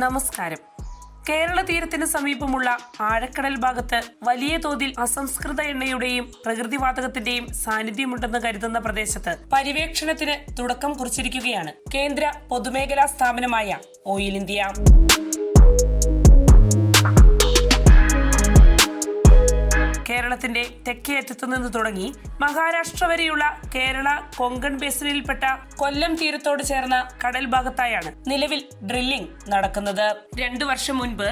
നമസ്കാരം. കേരള തീരത്തിന് സമീപമുള്ള ആഴക്കടൽ ഭാഗത്ത് വലിയ തോതിൽ അസംസ്കൃത എണ്ണയുടെയും പ്രകൃതിവാതകത്തിന്റെയും സാന്നിധ്യമുണ്ടെന്ന് കരുതുന്ന പ്രദേശത്ത് പര്യവേക്ഷണത്തിന് തുടക്കം കുറിച്ചിരിക്കുകയാണ് കേന്ദ്ര പൊതുമേഖലാ സ്ഥാപനമായ ഓയിൽ ഇന്ത്യ. കേരളത്തിന്റെ തെക്കേ അറ്റത്തു നിന്ന് തുടങ്ങി മഹാരാഷ്ട്ര വരെയുള്ള കേരള കൊങ്കൺ ബേസിനിൽപ്പെട്ട കൊല്ലം തീരത്തോട് ചേർന്ന കടൽ ഭാഗത്തായാണ് നിലവിൽ ഡ്രില്ലിംഗ് നടക്കുന്നത്. രണ്ടു വർഷം മുൻപ്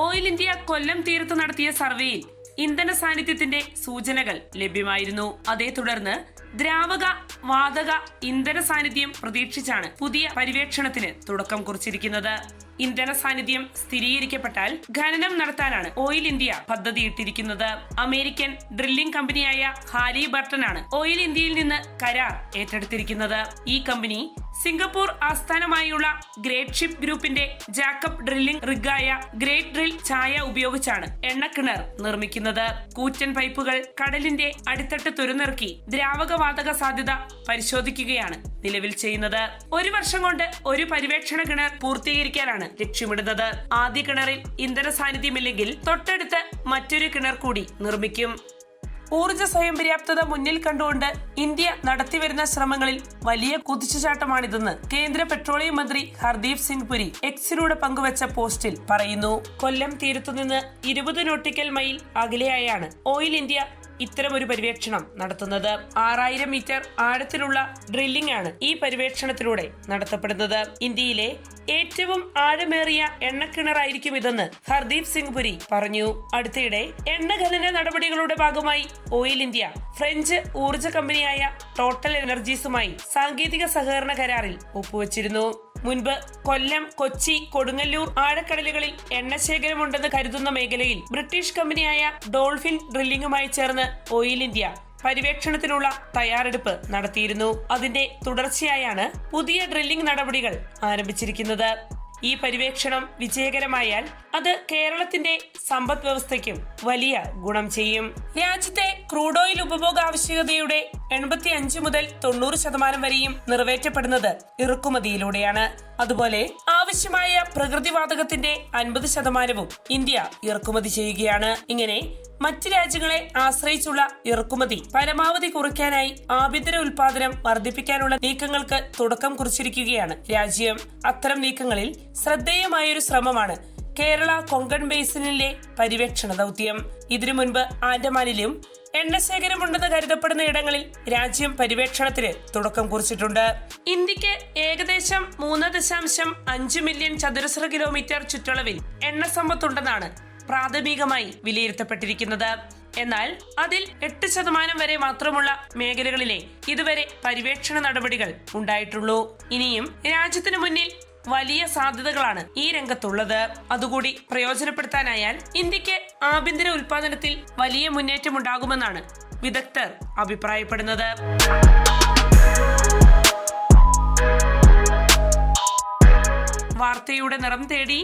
ഓയിൽ ഇന്ത്യ കൊല്ലം തീരത്ത് നടത്തിയ സർവേയിൽ ഇന്ധന സാന്നിധ്യത്തിന്റെ സൂചനകൾ ലഭ്യമായിരുന്നു. അതേ തുടർന്ന് ദ്രാവക വാതക ഇന്ധന സാന്നിധ്യം പ്രതീക്ഷിച്ചാണ് പുതിയ പര്യവേക്ഷണത്തിന് തുടക്കം കുറിച്ചിരിക്കുന്നത്. ഇന്ധന സാന്നിധ്യം സ്ഥിരീകരിക്കപ്പെട്ടാൽ ഖനനം നടത്താനാണ് ഓയിൽ ഇന്ത്യ പദ്ധതിയിട്ടിരിക്കുന്നത്. അമേരിക്കൻ ഡ്രില്ലിംഗ് കമ്പനിയായ ഹാലി ബർട്ടനാണ് ഓയിൽ ഇന്ത്യയിൽ നിന്ന് കരാർ ഏറ്റെടുത്തിരിക്കുന്നത്. ഈ കമ്പനി സിംഗപ്പൂർ ആസ്ഥാനമായുള്ള ഗ്രേറ്റ് ഷിപ്പ് ഗ്രൂപ്പിന്റെ ജാക്കബ് ഡ്രില്ലിംഗ് റിഗായ ഗ്രേറ്റ് ഡ്രിൽ ഛായ ഉപയോഗിച്ചാണ് എണ്ണക്കിണർ നിർമ്മിക്കുന്നത്. കൂറ്റൻ പൈപ്പുകൾ കടലിന്റെ അടിത്തട്ട് തുരന്നിറക്കി ദ്രാവകവാതക സാധ്യത പരിശോധിക്കുകയാണ് നിലവിൽ ചെയ്യുന്നത്. ഒരു വർഷം കൊണ്ട് ഒരു പരിവേക്ഷണ കിണർ പൂർത്തീകരിക്കാനാണ് ലക്ഷ്യമിടുന്നത്. ആദ്യ കിണറിൽ ഇന്ധന സാന്നിധ്യമില്ലെങ്കിൽ തൊട്ടടുത്ത് മറ്റൊരു കിണർ കൂടി നിർമ്മിക്കും. ഊർജ സ്വയം പര്യാപ്തത മുന്നിൽ കണ്ടുകൊണ്ട് ഇന്ത്യ നടത്തിവരുന്ന ശ്രമങ്ങളിൽ വലിയ കുതിച്ചുചാട്ടമാണിതെന്ന് കേന്ദ്ര പെട്രോളിയം മന്ത്രി ഹർദീപ് സിംഗ് പുരി എക്സിലൂടെ പങ്കുവച്ച പോസ്റ്റിൽ പറയുന്നു. കൊല്ലം തീരത്തുനിന്ന് ഇരുപത് നോട്ടിക്കൽ മൈൽ അകലെയായാണ് ഓയിൽ ഇന്ത്യ ഇത്തരമൊരു പര്യവേക്ഷണം നടത്തുന്നത്. ആറായിരം മീറ്റർ ആഴത്തിലുള്ള ഡ്രില്ലിംഗ് ആണ് ഈ പര്യവേക്ഷണത്തിലൂടെ നടത്തപ്പെടുന്നത്. ഇന്ത്യയിലെ ഏറ്റവും ആഴമേറിയ എണ്ണക്കിണറായിരിക്കും ഇതെന്ന് ഹർദീപ് സിംഗ് പുരി പറഞ്ഞു. അടുത്തിടെ എണ്ണ ഖനന നടപടികളുടെ ഭാഗമായി ഓയിൽ ഇന്ത്യ ഫ്രഞ്ച് ഊർജ കമ്പനിയായ ടോട്ടൽ എനർജീസുമായി സാങ്കേതിക സഹകരണ കരാറിൽ ഒപ്പുവച്ചിരുന്നു. മുൻപ് കൊല്ലം കൊച്ചി കൊടുങ്ങല്ലൂർ ആഴക്കടലുകളിൽ എണ്ണശേഖരമുണ്ടെന്ന് കരുതുന്ന മേഖലയിൽ ബ്രിട്ടീഷ് കമ്പനിയായ ഡോൾഫിൻ ഡ്രില്ലിംഗുമായി ചേർന്ന് ഓയിൽ ഇന്ത്യ പര്യവേക്ഷണത്തിനുള്ള തയ്യാറെടുപ്പ് നടത്തിയിരുന്നു. അതിന്റെ തുടർച്ചയായാണ് പുതിയ ഡ്രില്ലിംഗ് നടപടികൾ ആരംഭിച്ചിരിക്കുന്നത്. ഈ പര്യവേക്ഷണം വിജയകരമായാൽ അത് കേരളത്തിന്റെ സമ്പദ് വ്യവസ്ഥയ്ക്കും വലിയ ഗുണം ചെയ്യും. രാജ്യത്തെ ക്രൂഡ് ഓയിൽ ഉപഭോഗ ആവശ്യകതയുടെ എൺപത്തി അഞ്ച് മുതൽ തൊണ്ണൂറ് ശതമാനം വരെയും നിറവേറ്റപ്പെടുന്നത് ഇറക്കുമതിയിലൂടെയാണ്. അതുപോലെ ആവശ്യമായ പ്രകൃതിവാതകത്തിന്റെ അൻപത് ശതമാനവും ഇന്ത്യ ഇറക്കുമതി ചെയ്യുകയാണ്. ഇങ്ങനെ മറ്റ് രാജ്യങ്ങളെ ആശ്രയിച്ചുള്ള ഇറക്കുമതി പരമാവധി കുറയ്ക്കാനായി ആഭ്യന്തര ഉൽപാദനം വർദ്ധിപ്പിക്കാനുള്ള നീക്കങ്ങൾക്ക് തുടക്കം കുറിച്ചിരിക്കുകയാണ് രാജ്യം. അത്തരം നീക്കങ്ങളിൽ ശ്രദ്ധേയമായൊരു ശ്രമമാണ് കേരള കൊങ്കൺ ബേസിനിലെ പര്യവേക്ഷണ ദൗത്യം. ഇതിനു മുൻപ് ആൻഡമാനിലും എണ്ണശേഖരമുണ്ടെന്ന് കരുതപ്പെടുന്ന ഇടങ്ങളിൽ രാജ്യം പര്യവേക്ഷണത്തിന് തുടക്കം കുറിച്ചിട്ടുണ്ട്. ഇന്ത്യയ്ക്ക് ഏകദേശം മൂന്ന് ദശാംശം അഞ്ച് മില്യൺ ചതുരശ്ര കിലോമീറ്റർ ചുറ്റളവിൽ എണ്ണ സമ്പത്തുണ്ടെന്നാണ് പ്രാഥമികമായി വിലയിരുത്തപ്പെട്ടിരിക്കുന്നത്. എന്നാൽ അതിൽ എട്ട് ശതമാനം വരെ മാത്രമുള്ള മേഖലകളിലെ ഇതുവരെ പര്യവേക്ഷണ നടപടികൾ ഉണ്ടായിട്ടുള്ളൂ. ഇനിയും രാജ്യത്തിനു മുന്നിൽ വലിയ സാധ്യതകളാണ് ഈ രംഗത്തുള്ളത്. അതുകൂടി പ്രയോജനപ്പെടുത്താനായാൽ ഇന്ത്യയ്ക്ക് ആഭ്യന്തര ഉൽപാദനത്തിൽ വലിയ മുന്നേറ്റം ഉണ്ടാകുമെന്നാണ് വിദഗ്ധർ അഭിപ്രായപ്പെടുന്നത്. വാർത്തയുടെ നിറം തേടി